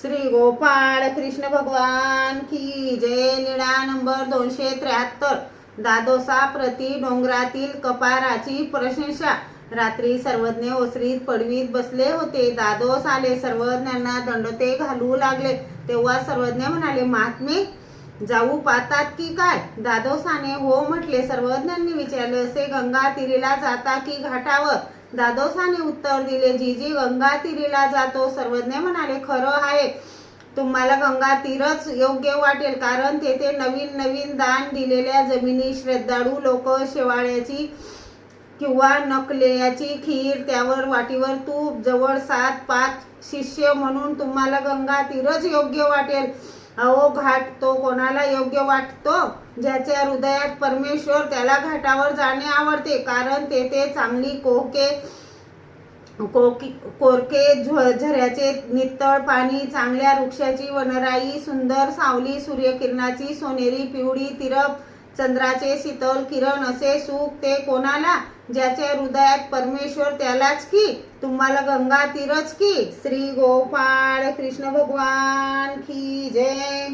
श्री गोपाळ कृष्ण भगवान की जय. निळा नंबर दोनशे त्र्याहत्तर. दादोसा प्रति डोंगरातील कपाराची प्रशंसा. रात्री सर्वज्ञ ओसरीत पडवीत बसले होते. दादोस आले. सर्वज्ञांना दंडते घालू लागले. तेव्हा सर्वज्ञ म्हणाले महात्मे जाऊ पाहतात की काय? दादोसाने हो म्हटले. सर्वज्ञांनी विचारले असे गंगा तिरीला जाता की घाटावर? दादोसाने उत्तर दिले जी जी गंगा तिरीला जातो. सर्वज्ञ म्हणाले खरं आहे. तुम्हाला गंगा तीरच योग्य वाटेल कारण तेथे नवीन नवीन दान दिलेल्या जमिनी श्रद्धाळू लोक शेवाळ्याची किंवा नकलेयाची खीर त्यावर वाटीवर तूप जवळ सात पाच शिष्य म्हणून तुम्हाला गंगा तीरच योग्य वाटेल. अहो घाट तो कोणाला योग्य वाटतो? ज्याच्या हृदयात परमेश्वर त्याला घाटावर जाणे आवडते कारण तेथे चांगली कोके कोकी कोरके झ- झऱ्याचे नितळ पाणी चांगल्या वृक्षाची वनराई सुंदर सावली सूर्यकिरणाची सोनेरी पिवळी तिरप चंद्राचे शीतल किरण असे सुख ते कोणाला? ज्याच्या हृदयात परमेश्वर त्यालाच की? तुम्हाला गंगा तीरच की? श्री गोपाळ कृष्ण भगवान की जय.